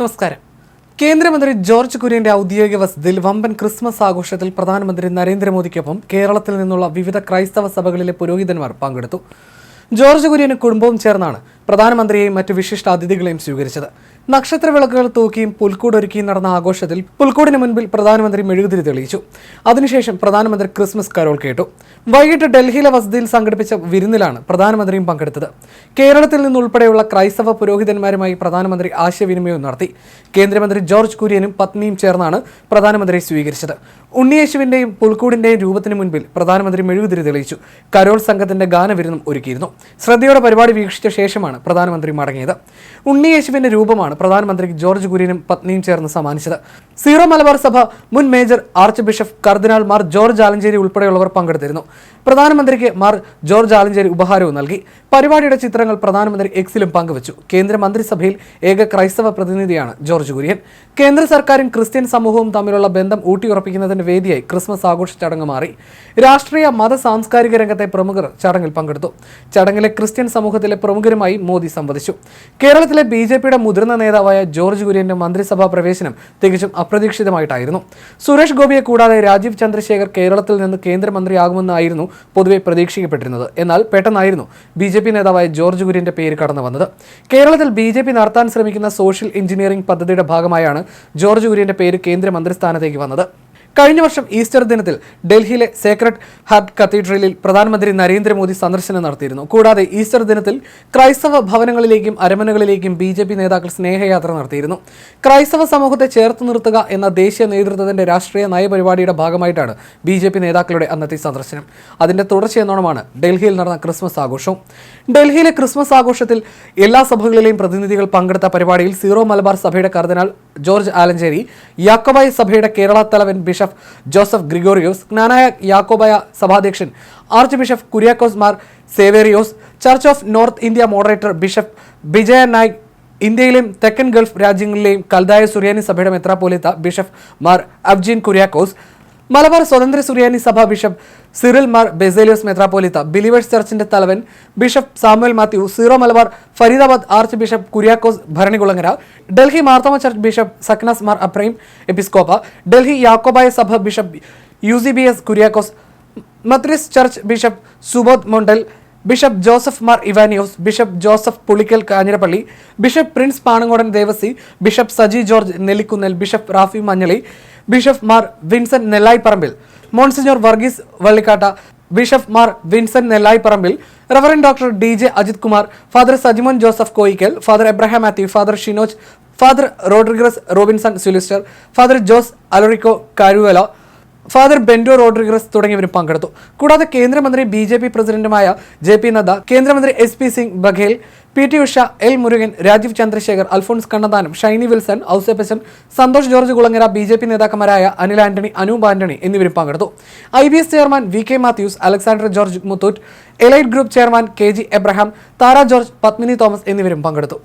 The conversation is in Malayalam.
നമസ്കാരം. കേന്ദ്രമന്ത്രി ജോർജ് കുര്യന്റെ ഔദ്യോഗിക വസതിയിൽ വമ്പൻ ക്രിസ്മസ് ആഘോഷത്തിൽ പ്രധാനമന്ത്രി നരേന്ദ്രമോദിക്കൊപ്പം കേരളത്തിൽ നിന്നുള്ള വിവിധ ക്രൈസ്തവ സഭകളിലെ പുരോഹിതന്മാർ പങ്കെടുത്തു. ജോർജ് കുര്യനും കുടുംബവും ചേർന്നാണ് പ്രധാനമന്ത്രിയെയും മറ്റു വിശിഷ്ട അതിഥികളെയും സ്വീകരിച്ചത്. നക്ഷത്ര വിളക്കുകൾ തൂക്കിയും പുൽക്കൂടൊരുക്കിയും നടന്ന ആഘോഷത്തിൽ പുൽക്കൂടിന് മുൻപിൽ പ്രധാനമന്ത്രി മെഴുകുതിരി തെളിയിച്ചു. അതിനുശേഷം പ്രധാനമന്ത്രി ക്രിസ്മസ് കരോൾ കേട്ടു. വൈകിട്ട് ഡൽഹിയിലെ വസതിയിൽ സംഘടിപ്പിച്ച വിരുന്നിലാണ് പ്രധാനമന്ത്രിയും പങ്കെടുത്തത്. കേരളത്തിൽ നിന്നുൾപ്പെടെയുള്ള ക്രൈസ്തവ പുരോഹിതന്മാരുമായി പ്രധാനമന്ത്രി ആശയവിനിമയവും നടത്തി. കേന്ദ്രമന്ത്രി ജോർജ് കുര്യനും പത്നിയും ചേർന്നാണ് പ്രധാനമന്ത്രിയെ സ്വീകരിച്ചത്. ഉണ്ണിയേശുവിന്റെയും പുൽക്കൂടിന്റെയും രൂപത്തിന് മുൻപിൽ പ്രധാനമന്ത്രി മെഴുകുതിരി തെളിയിച്ചു. കരോൾ സംഘത്തിന്റെ ഗാനവിരുന്നും ഒരുക്കിയിരുന്നു. ശ്രദ്ധയോടെ പരിപാടി വീക്ഷിച്ച ശേഷമാണ് പ്രധാനമന്ത്രി മടങ്ങിയത് ഉണ്ണിയേശുവിന്റെ രൂപമാണ് പ്രധാനമന്ത്രി ജോർജ് കുര്യനും പത്നിയും ചേർന്ന് സമ്മാനിച്ചത്. സീറോ മലബാർ സഭ മുൻ മേജർ ആർച്ച് ബിഷപ്പ് കർദിനാൾ മാർ ജോർജ് ആലഞ്ചേരി ഉൾപ്പെടെയുള്ളവർ പങ്കെടുത്തിരുന്നു. പ്രധാനമന്ത്രിക്ക് മാർ ജോർജ് ആലഞ്ചേരി ഉപഹാരവും നൽകി. പരിപാടിയുടെ ചിത്രങ്ങൾ പ്രധാനമന്ത്രി എക്സിലും പങ്കുവച്ചു. കേന്ദ്ര മന്ത്രിസഭയിൽ ഏക ക്രൈസ്തവ പ്രതിനിധിയാണ് ജോർജ് കുര്യൻ. കേന്ദ്ര സർക്കാരും ക്രിസ്ത്യൻ സമൂഹവും തമ്മിലുള്ള ബന്ധം ഊട്ടിയുറപ്പിക്കുന്നതിന്റെ വേദിയായി ക്രിസ്മസ് ആഘോഷ ചടങ്ങ് മാറി. രാഷ്ട്രീയ മത സാംസ്കാരിക രംഗത്തെ പ്രമുഖർ ചടങ്ങിൽ പങ്കെടുത്തു. ചടങ്ങിലെ ക്രിസ്ത്യൻ സമൂഹത്തിലെ പ്രമുഖരുമായി മോദി സംവദിച്ചു. കേരളത്തിലെ ബി ജെ പിയുടെ മുതിർന്ന നേതാവായ ജോർജ് കുര്യന്റെ മന്ത്രിസഭാ പ്രവേശനം തികച്ചും അപ്രതീക്ഷിതമായിട്ടായിരുന്നു. സുരേഷ് ഗോപിയെ കൂടാതെ രാജീവ് ചന്ദ്രശേഖർ കേരളത്തിൽ നിന്ന് കേന്ദ്രമന്ത്രിയാകുമെന്നായിരുന്നു പൊതുവെ പ്രതീക്ഷിക്കപ്പെട്ടിരുന്നത്. എന്നാൽ പെട്ടെന്നായിരുന്നു ബി ജെ പി നേതാവായ ജോർജ് കുര്യന്റെ പേര് കടന്നു വന്നത്. കേരളത്തിൽ ബി ജെ പി നടത്താൻ ശ്രമിക്കുന്ന സോഷ്യൽ എഞ്ചിനീയറിംഗ് പദ്ധതിയുടെ ഭാഗമായാണ് ജോർജ് കുര്യന്റെ പേര് കേന്ദ്രമന്ത്രി സ്ഥാനത്തേക്ക് വന്നത്. കഴിഞ്ഞ വർഷം ഈസ്റ്റർ ദിനത്തിൽ ഡൽഹിയിലെ സേക്രട്ട് ഹാർട്ട് കത്തീഡ്രലിൽ പ്രധാനമന്ത്രി നരേന്ദ്രമോദി സന്ദർശനം നടത്തിയിരുന്നു. കൂടാതെ ഈസ്റ്റർ ദിനത്തിൽ ക്രൈസ്തവ ഭവനങ്ങളിലേക്കും അരമനകളിലേക്കും ബി ജെ പി നേതാക്കൾ സ്നേഹയാത്ര നടത്തിയിരുന്നു. ക്രൈസ്തവ സമൂഹത്തെ ചേർത്ത് നിർത്തുക എന്ന ദേശീയ നേതൃത്വത്തിന്റെ രാഷ്ട്രീയ നയപരിപാടിയുടെ ഭാഗമായിട്ടാണ് ബി ജെ പി നേതാക്കളുടെ അന്നത്തെ സന്ദർശനം. അതിന്റെ തുടർച്ചയെന്നോണമാണ് ഡൽഹിയിൽ നടന്ന ക്രിസ്മസ് ആഘോഷവും. ഡൽഹിയിലെ ക്രിസ്മസ് ആഘോഷത്തിൽ എല്ലാ സഭകളിലെയും പ്രതിനിധികൾ പങ്കെടുത്ത പരിപാടിയിൽ സീറോ മലബാർ സഭയുടെ കർദിനാൾ ജോർജ് ആലഞ്ചേരി യാക്കോബായ സഭയുടെ കേരള തലവൻ bishop Joseph Gregorios Knanaya Yakobaya സഭാധ്യക്ഷൻ archbishop Kuriakose Mar Severios church of north India moderator bishop Vijaya Naik ഇന്ത്യയിലെയും തെക്കൻ ഗൾഫ് രാജ്യങ്ങളിലെയും കൽതായ സുറിയാനി സഭയുടെ മെത്രാപോലിത്ത ബിഷപ്പ് മാർ അബ്ജീൻ കുര്യാക്കോസ് മലബാർ സ്വതന്ത്ര സുറിയാനി സഭ ബിഷപ്പ് സിറിൽ മാർ ബെസേലിയോസ് മെത്രാപ്പോലിത്ത ബിലീവേഴ്സ് ചർച്ചിന്റെ തലവൻ bishop Samuel Mathew Syro Malabar Faridabad archbishop Kuriakose Bharanikulangara Delhi Marthoma church bishop സക്നസ് Mar Ibrahim എപ്പിസ്കോപ്പ ഡൽഹി യാക്കോബായ സഭ bishop U C B S Kuriakose മത്രിസ് church bishop Subodh Mondal bishop Joseph Mar Ivanios bishop Joseph Pulickal Kanjirappally bishop Prince Panangodan Devassy bishop Saji George Nellikunnel bishop Rafi Manjali bishop Mar Vincent Nellayiparambil monsignor Varghese Vallikatta bishop Mar Vincent Nellayiparambil reverend doctor D J Ajith Kumar father Sajimon Joseph Koickal father Abraham Mathew father Shinoj father Rodrigues Robinson സുലിസ്റ്റർ father Jose അലോറിക്കോ കാരുവല ഫാദർ ബെൻഡോ റോഡ്രിഗസ് തുടങ്ങിയവരും പങ്കെടുത്തു. കൂടാതെ കേന്ദ്രമന്ത്രി ബി ജെ പി പ്രസിഡന്റുമായ ജെ പി നദ്ദ കേന്ദ്രമന്ത്രി S P Singh Baghel P T Usha L Murugan Rajeev Chandrasekhar Alphons Kannanthanam Shiny Wilson Ouseppachan Santhosh George Kulangara B J P നേതാക്കന്മാരായ Anil Antony Anoop Antony എന്നിവരും പങ്കെടുത്തു. I B S chairman V K Mathews Alexander George Muthoot elite group chairman K G Abraham Tara George Padmini Thomas എന്നിവരും പങ്കെടുത്തു.